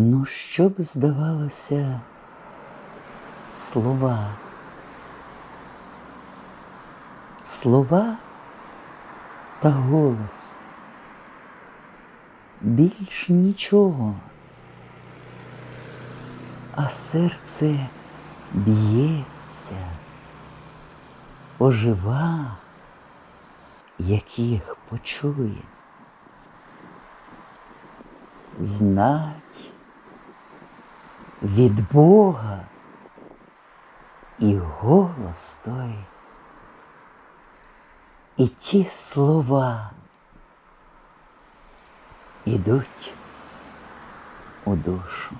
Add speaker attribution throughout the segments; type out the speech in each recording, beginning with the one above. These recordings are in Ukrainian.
Speaker 1: Ну, що б здавалося, слова. Слова та голос. Більш нічого. А серце б'ється, ожива, як їх почує. Знать від Бога і голос той, і ті слова ідуть у душу.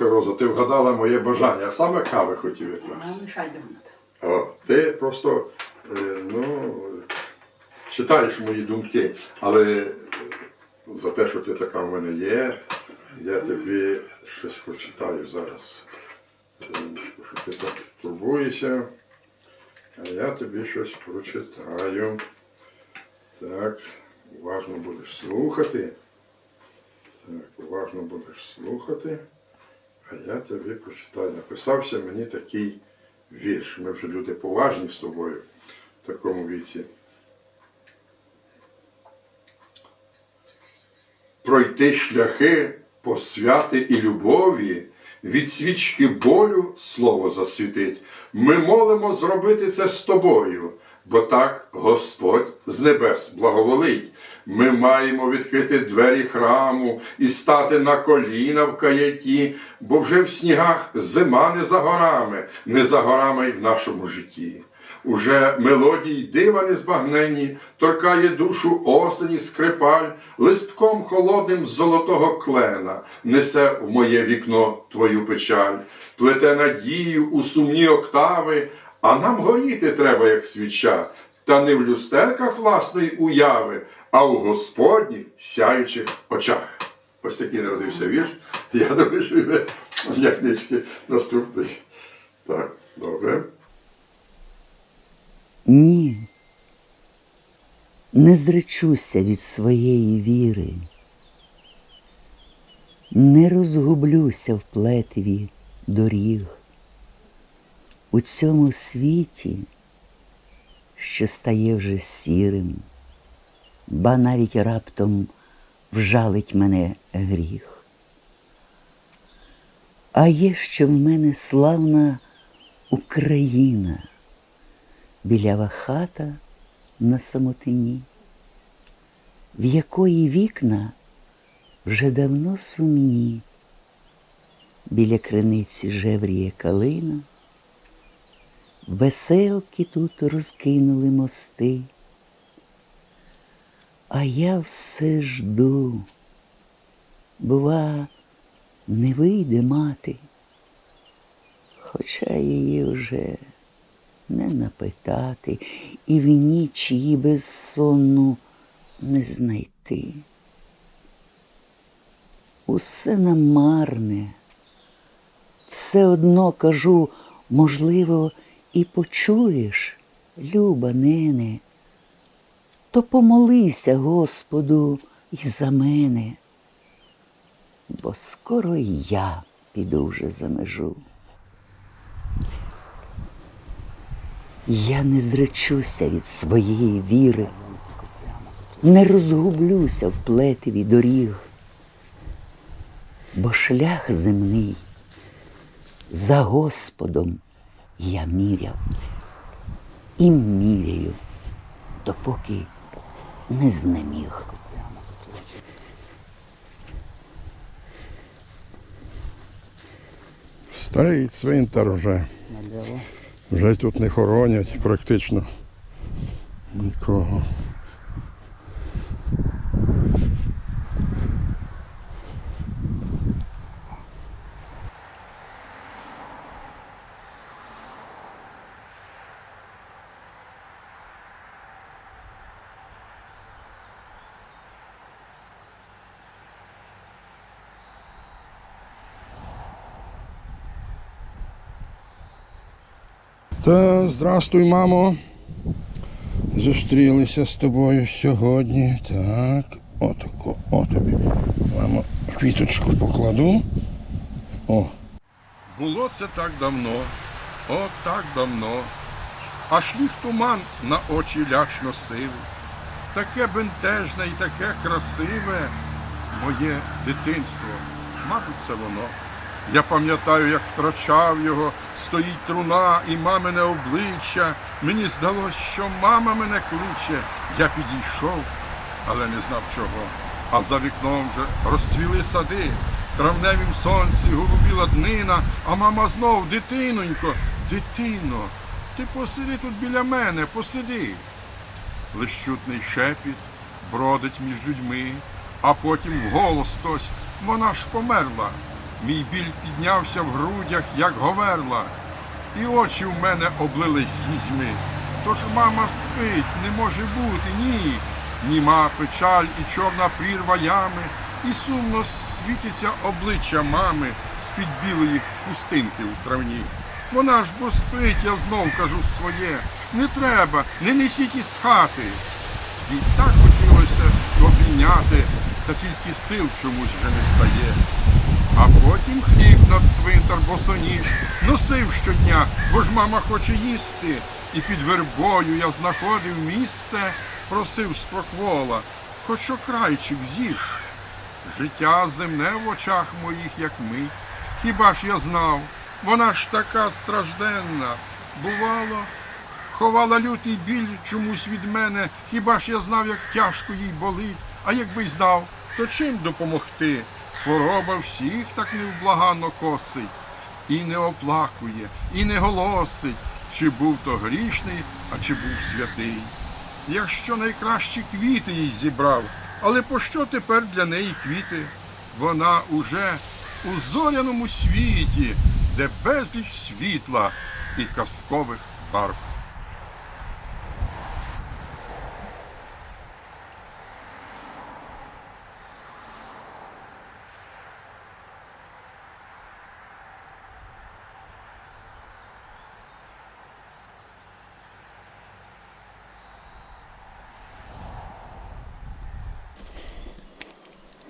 Speaker 2: Слухай, Роза, ти вгадала моє бажання, а саме кави хотів якраз. О, ти просто е, ну, читаєш мої думки, але е, за те, що ти така в мене є, я тобі щось прочитаю зараз. Що ти так турбуєшся, а я тобі щось прочитаю. Так, уважно будеш слухати. Так, уважно будеш слухати. А я тобі прочитаю. Написався мені такий вірш. Ми вже люди поважні з тобою в такому віці. Пройти шляхи посвяти і любові, від свічки болю слово засвітить. Ми молимо зробити це з тобою, бо так Господь з небес благоволить. Ми маємо відкрити двері храму і стати на коліна в каяті, бо вже в снігах зима не за горами, не за горами й в нашому житті. Уже мелодій дива незбагненні, торкає душу осені скрипаль, листком холодним з золотого клена, несе в моє вікно твою печаль, плете надію у сумні октави, а нам горіти треба, як свіча, та не в люстерках власної уяви, а у Господніх сяючих очах. Ось такий народився вірш. Я думаю, що він для книжки наступний. Так, добре.
Speaker 1: Ні. Не зречуся від своєї віри, не розгублюся в плетві доріг. У цьому світі, що стає вже сірим, ба навіть раптом вжалить мене гріх. А є ще в мене славна Україна. Білява хата на самотині, в якої вікна вже давно сумні, біля криниці жевріє калина, веселки тут розкинули мости, а я все жду, бува, не вийде мати, хоча її вже не напитати і в ніч її безсонну не знайти. Усе намарне, все одно кажу, можливо, і почуєш, люба нене, то помолися Господу і за мене, бо скоро й я піду вже за межу. Я не зречуся від своєї віри, не розгублюся в плетеві доріг, бо шлях земний за Господом я міряв і міряю, допоки не знеміг.
Speaker 2: Старий цвинтар вже. Вже тут не хоронять практично нікого. Та здрастуй, мамо. Зустрілися з тобою сьогодні. Так, отако, о тобі. Мамо, квіточку покладу. О. Було це так давно, о так давно. Аж ліг туман на очі ляч носив. Таке бентежне і таке красиве моє дитинство. Мабуть, це воно. Я пам'ятаю, як втрачав його, стоїть труна і мамине обличчя. Мені здалось, що мама мене кличе. Я підійшов, але не знав чого. А за вікном вже розцвіли сади, травневім сонці голубіла днина, а мама знов, дитинонько, дитино, ти посиди тут біля мене, посиди. Лиш чутний шепіт бродить між людьми, а потім вголос хтось, вона ж померла. Мій біль піднявся в грудях, як говерла, і очі в мене облились слізьми. Тож мама спить, не може бути, ні. Німа печаль і чорна прірва ями, і сумно світиться обличчя мами з-під білої хустинки в травні. Вона ж бо спить, я знов кажу своє. Не треба, не несіть із хати. І так хотілося обійняти, та тільки сил чомусь вже не стає. А потім хліб на цвинтар босоніж носив щодня, бо ж мама хоче їсти. І під вербою я знаходив місце, просив споквола, хоч окрайчик з'їж. Життя земне в очах моїх, як мить. Хіба ж я знав, вона ж така стражденна. Бувало, ховала лютий біль чомусь від мене, хіба ж я знав, як тяжко їй болить, а якби й знав, то чим допомогти? Хвороба всіх так невблаганно косить, і не оплакує, і не голосить, чи був то грішний, а чи був святий. Я що найкращі квіти їй зібрав, але пощо тепер для неї квіти? Вона уже у зоряному світі, де безліч світла і казкових барв.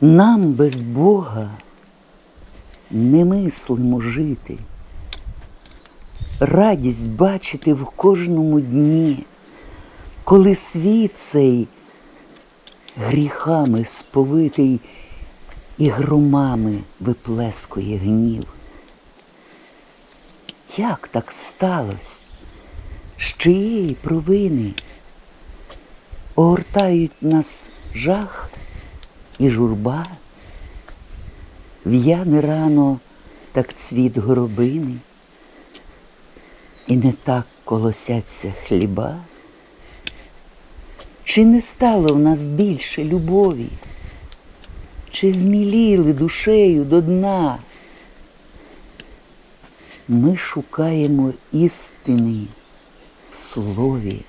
Speaker 1: Нам без Бога немислимо жити, радість бачити в кожному дні, коли світ цей гріхами сповитий і громами виплескує гнів. Як так сталося? З чиєї провини огортають нас жах і журба, в'яне рано, так цвіт горобини, і не так колосяться хліба. Чи не стало в нас більше любові? Чи зміліли душею до дна? Ми шукаємо істини в слові,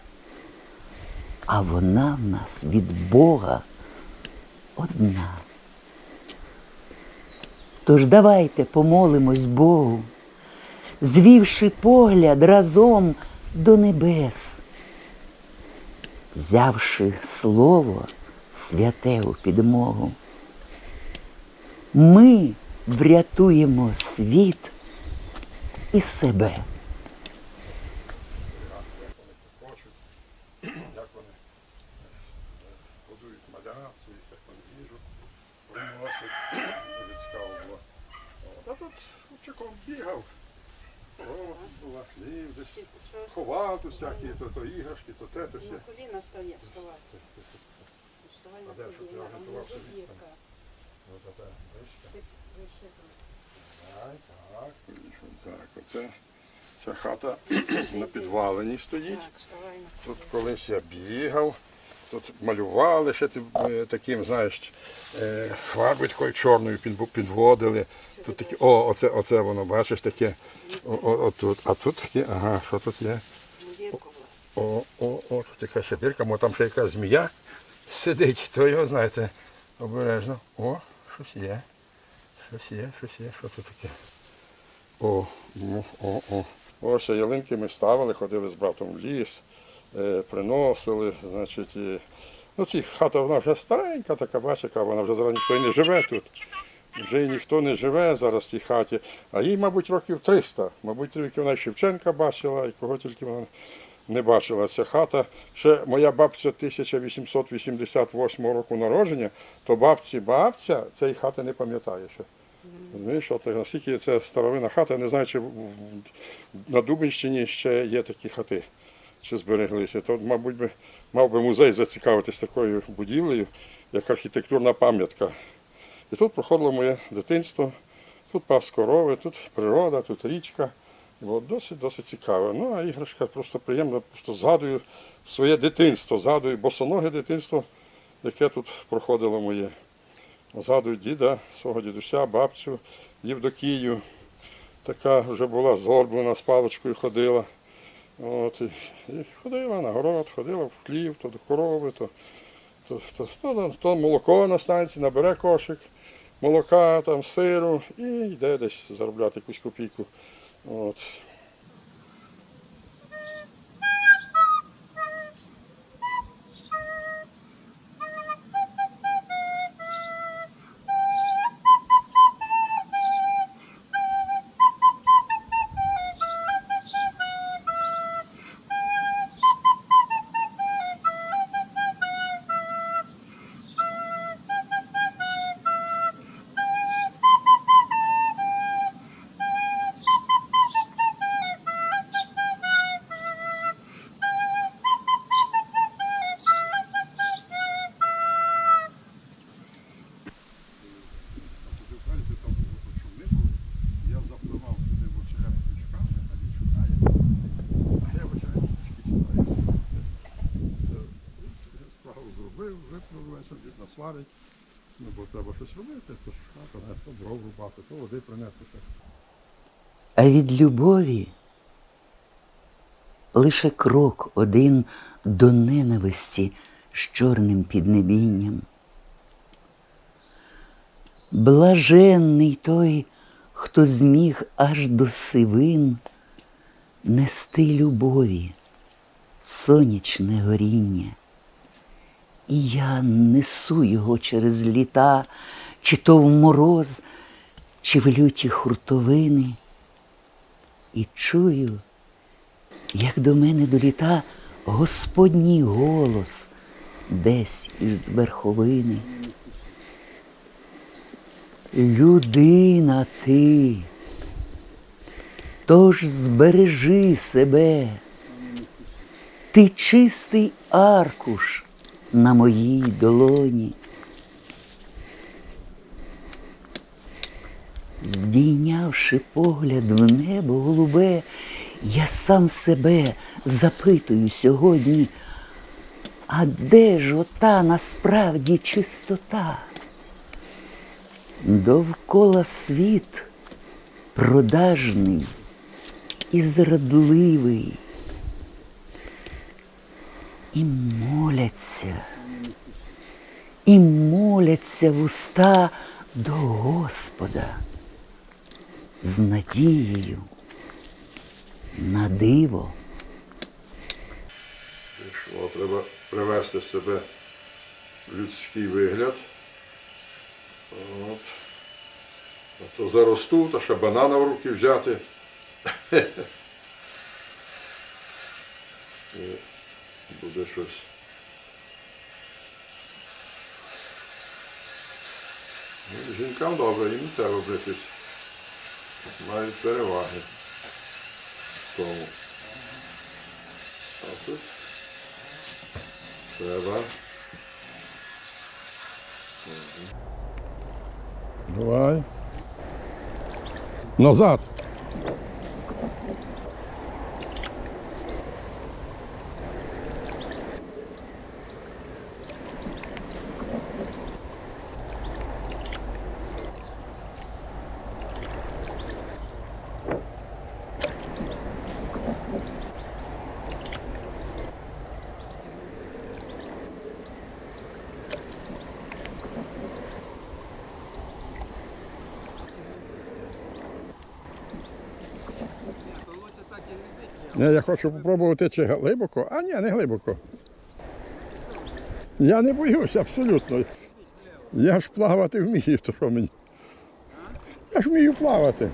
Speaker 1: а вона в нас від Бога одна. Тож давайте помолимось Богу, звівши погляд разом до небес, взявши слово святе у підмогу. Ми врятуємо світ і себе.
Speaker 2: хочуть, як вони годують малят своїх, як вони їжу приносять. Дуже цікаво було. От, А тут Чеком бігав, корова тут була, хлів десь, ховав тут всякі, то, то іграшки, то те, то все.
Speaker 3: На коліна стає. Вставай
Speaker 2: А де, щоб я
Speaker 3: коліна, а
Speaker 2: готувався
Speaker 3: внизу
Speaker 2: їсти?
Speaker 3: дірка.
Speaker 2: От оте, бачите.
Speaker 3: Ти вище там.
Speaker 2: Так, оце ця хата на підвалені стоїть.
Speaker 3: Так,
Speaker 2: Тут колись я бігав, тут малювали ще е, таким, знаєш, е, фарбою такою чорною підводили. Тут такі, о, оце, оце воно, бачиш, таке. О, о, тут. А тут таке, ага, що тут є? О, о, о, тут яка ще дирка, може там ще якась змія сидить, то його, знаєте, обережно. О, щось є. Щось є, щось є, що тут таке. О, ну, о, о. Ось ялинки ми ставили, ходили з братом в ліс, приносили, значить. Ну, ці хата вона вже старенька, така бачика, вона вже зараз ніхто і не живе тут. Вже ніхто не живе зараз в цій хаті, а їй, мабуть, років 300. Мабуть, тільки вона Шевченка бачила, і кого тільки вона не бачила. Ця хата. Ще моя бабця 1888 року народження, то бабці бабця цієї хати не пам'ятає ще. Розумієш, от наскільки це старовина хата, я не знаю, чи на Дубинщині ще є такі хати, чи збереглися. То, мабуть, би, мав би музей зацікавитись такою будівлею, як архітектурна пам'ятка. І тут проходило моє дитинство, тут пас корови, тут природа, тут річка. Було досить, досить цікаво. Ну, а іграшка просто приємно, просто згадую своє дитинство, згадую босоноге дитинство, яке тут проходило моє. Згадую діда, свого дідуся, бабцю, Євдокію. Така вже була згорблена, з паличкою ходила. От, і, і ходила на город, ходила в хлів, то до корови, то, то, то, то, то молоко на станції, набере кошик, молока, там, сиру і йде десь заробляти якусь копійку. От. Щось робити, то ж то дров рубати, то води принести.
Speaker 1: А від любові лише крок один до ненависті з чорним піднебінням. Блаженний той, хто зміг аж до сивин нести любові, сонячне горіння. І я несу його через літа, чи то в мороз, чи в люті хуртовини, і чую, як до мене доліта Господній голос десь із верховини. Людина ти, тож збережи себе, ти чистий аркуш на моїй долоні. Здійнявши погляд в небо голубе, я сам себе запитую сьогодні, а де ж ота насправді чистота? Довкола світ продажний і зрадливий, і моляться, і моляться вуста до Господа з надією на диво.
Speaker 2: Що треба привести себе в людський вигляд. От. А то заросту, та ще банана в руки взяти. Буде щось. Ну, Жінкам добре, їм не треба битись. Мають переваги в тому. А тут треба. Давай. Назад. Я хочу спробувати чи глибоко. А ні, не глибоко. Я не боюсь абсолютно. Я ж плавати вмію, то що мені. Я ж вмію плавати.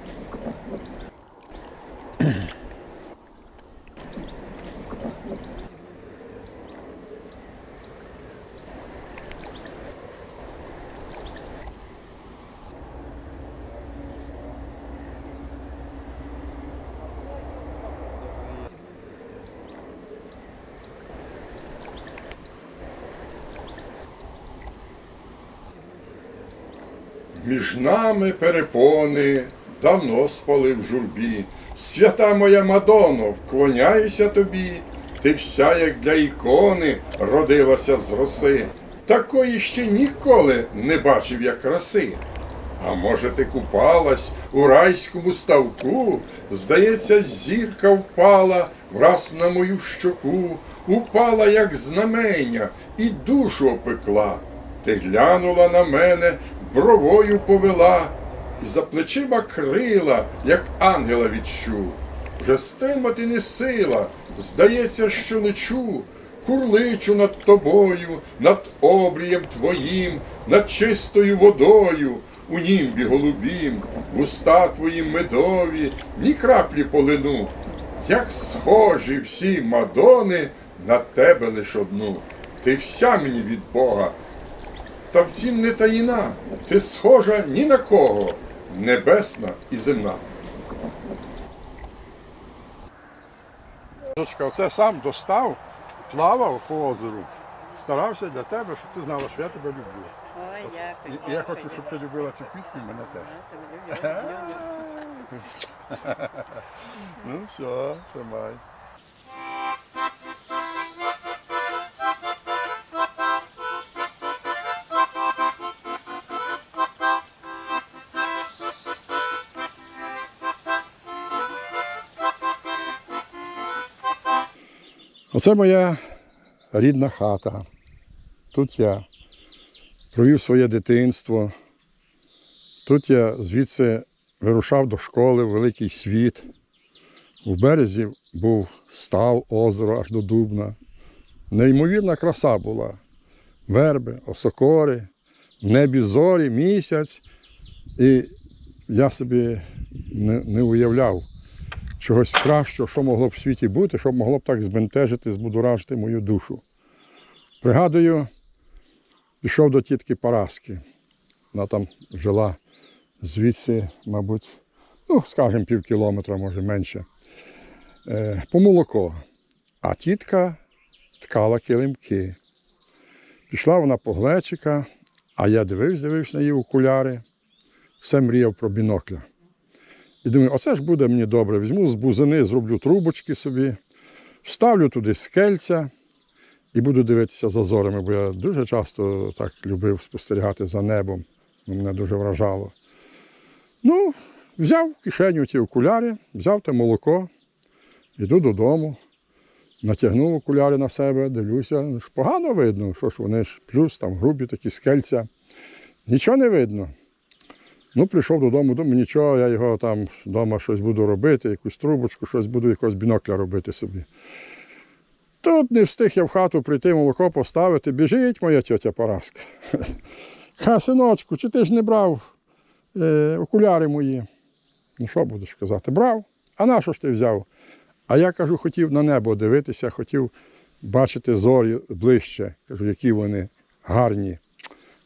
Speaker 4: Нами перепони давно спали в журбі. Свята моя Мадоно, вклоняюся тобі. Ти вся, як для ікони, родилася з роси. Такої ще ніколи не бачив я краси. А може, ти купалась у райському ставку? Здається, зірка впала враз на мою щоку, упала, як знамення, і душу опекла. Ти глянула на мене, бровою повела, і за плечима крила, як ангела відчув. Вже стримати не сила, здається, що лечу, курличу над тобою, над обрієм твоїм, над чистою водою, у німбі голубім, вуста твої медові, ні краплі полину. Як схожі всі мадони на тебе лиш одну. Ти вся мені від Бога, та втім не таїна, ти схожа ні на кого, небесна і земна.
Speaker 2: Дочка, оце сам достав, плавав по озеру. Старався для тебе, щоб ти знала, що я тебе люблю.
Speaker 3: Ой, дякую.
Speaker 2: і я хочу, щоб ти любила цю квітку і мене теж. Ну все, тримай. Оце моя рідна хата. Тут я провів своє дитинство. Тут я звідси вирушав до школи в великий світ. У березі був став озеро аж до Дубна. Неймовірна краса була. Верби, осокори, небі зорі, місяць. І я собі не, не уявляв чогось кращого, що могло б в світі бути, що могло б так збентежити, збудоражити мою душу. Пригадую, пішов до тітки Параски. Вона там жила звідси, мабуть, ну, скажімо, пів кілометра, може менше, е, по молоко. А тітка ткала килимки. Пішла вона по глечика, а я дивився, дивився на її окуляри, все мріяв про бінокля. І думаю, оце ж буде мені добре. Візьму з бузини, зроблю трубочки собі, вставлю туди скельця і буду дивитися за зорями, бо я дуже часто так любив спостерігати за небом. Мене дуже вражало. Ну, взяв кишеню ті окуляри, взяв те молоко, йду додому, натягнув окуляри на себе, дивлюся, ну погано видно, що ж вони ж плюс там грубі такі скельця. Нічого не видно. Ну, прийшов додому, думаю, нічого, я його там вдома щось буду робити, якусь трубочку, щось буду якогось бінокля робити собі. Тут не встиг я в хату прийти, молоко поставити. Біжить моя тьотя Параска. Ха, синочку, чи ти ж не брав е, окуляри мої? Ну що будеш казати? Брав. А на що ж ти взяв? А я кажу, хотів на небо дивитися, хотів бачити зорі ближче. Кажу, які вони гарні.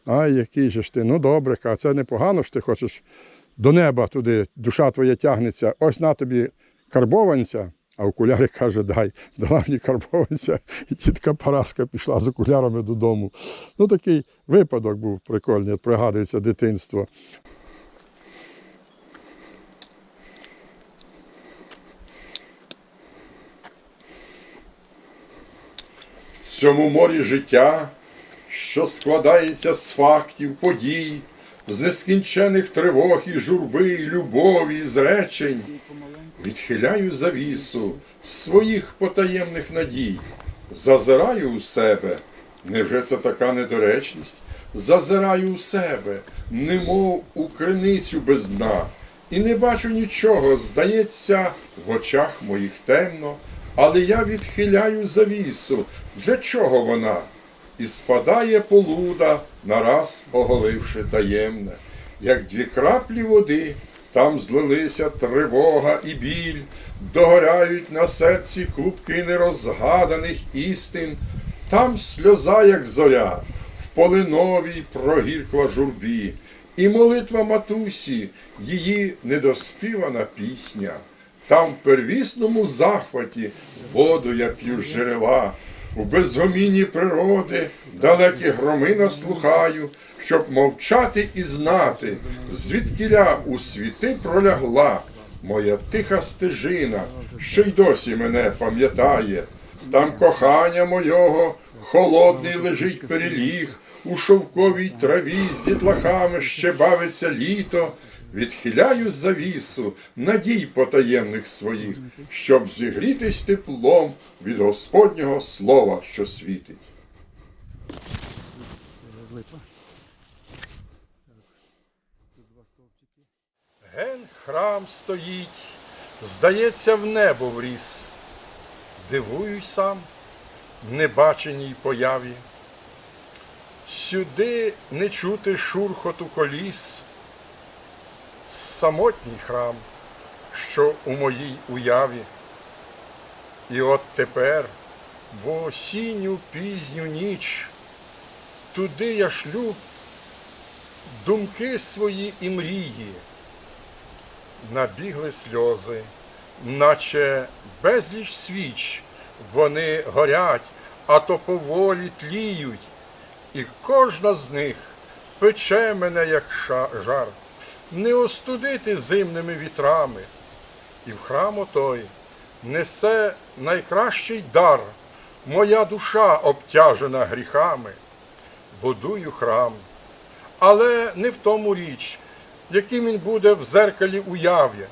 Speaker 2: Ай, який же ж ти, ну добре, а це непогано що ти хочеш до неба туди, душа твоя тягнеться, ось на тобі карбованця, а окуляри каже, дай, дала мені карбованця, і тітка Параска пішла з окулярами додому. Ну такий випадок був прикольний, пригадується дитинство. В цьому морі життя що складається з фактів, подій, з нескінчених тривог і журби, любові, зречень, відхиляю завісу своїх потаємних надій, зазираю у себе. Невже це така недоречність? Зазираю у себе, немов у криницю без дна, і не бачу нічого, здається, в очах моїх темно, але я відхиляю завісу. Для чого вона? І спадає полуда, нараз оголивши таємне, як дві краплі води, там злилися тривога і біль, догоряють на серці клубки нерозгаданих істин, там сльоза, як зоря, в полиновій прогіркла журбі, і молитва матусі, її недоспівана пісня. Там в первісному захваті воду я п'ю з джерела, у безгомінні природи далекі громи наслухаю, щоб мовчати і знати, звідкіля у світи пролягла моя тиха стежина, що й досі мене пам'ятає. Там кохання мойого холодний лежить переліг, у шовковій траві з дітлахами ще бавиться літо. Відхиляю завісу надій потаємних своїх, щоб зігрітись теплом від Господнього слова, що світить. Ген храм стоїть, здається, в небо вріс. Дивуюсь сам небаченій появі. Сюди не чути шурхоту коліс, самотній храм, що у моїй уяві. І от тепер, в осінню пізню ніч, туди я шлю думки свої і мрії. Набігли сльози, наче безліч свіч, вони горять, а то поволі тліють, і кожна з них пече мене, як ша- жар, не остудити зимними вітрами. І в храм отой несе найкращий дар, моя душа обтяжена гріхами. Будую храм, але не в тому річ, яким він буде в зеркалі уяв'я,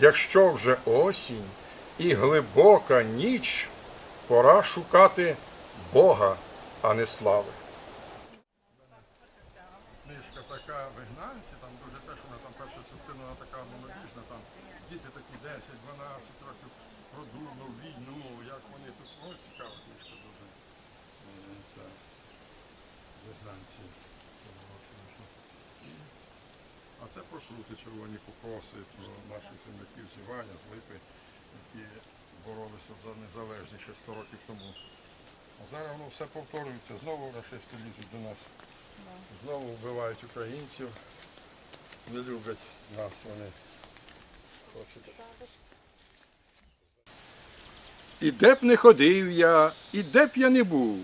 Speaker 2: якщо вже осінь і глибока ніч, пора шукати Бога, а не слави. Книжка така вигнанці, там дуже те, що вона там перша частина вона така молодіжна, там діти такі 10-12 років про дурну війну, як вони тут. О, цікава книжка дуже. Це вигнанці. А це про червоні покоси, про наших земляків з Іваня, з Липи, які боролися за незалежність ще 100 років тому. А зараз воно все повторюється, знову рашисти лізуть до нас. Знову вбивають українців, не люблять нас вони. І де б не ходив я, і де б я не був,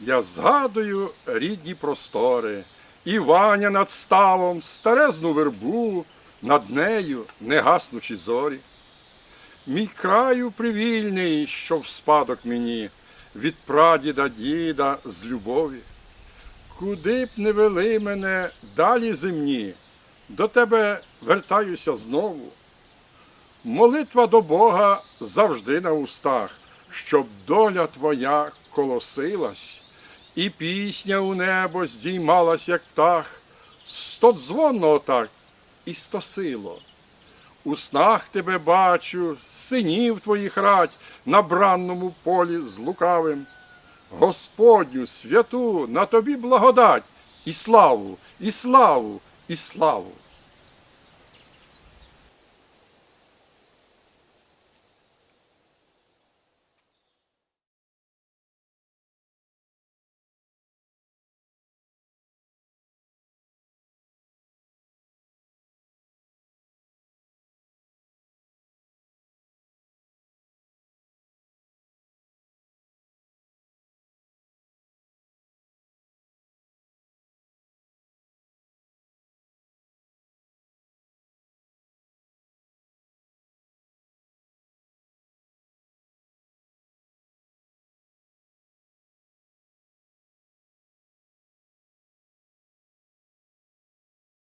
Speaker 2: я згадую рідні простори, і Ваня над ставом, старезну вербу, над нею не гаснучі зорі. Мій краю привільний, що в спадок мені, від прадіда діда з любові. Куди б не вели мене далі земні, до тебе вертаюся знову. Молитва до Бога завжди на устах, щоб доля твоя колосилась, і пісня у небо здіймалась, як птах, стодзвонно отак і стосило. У снах тебе бачу, синів твоїх рать на бранному полі з лукавим. Господню святу на тобі благодать і славу, і славу, і славу.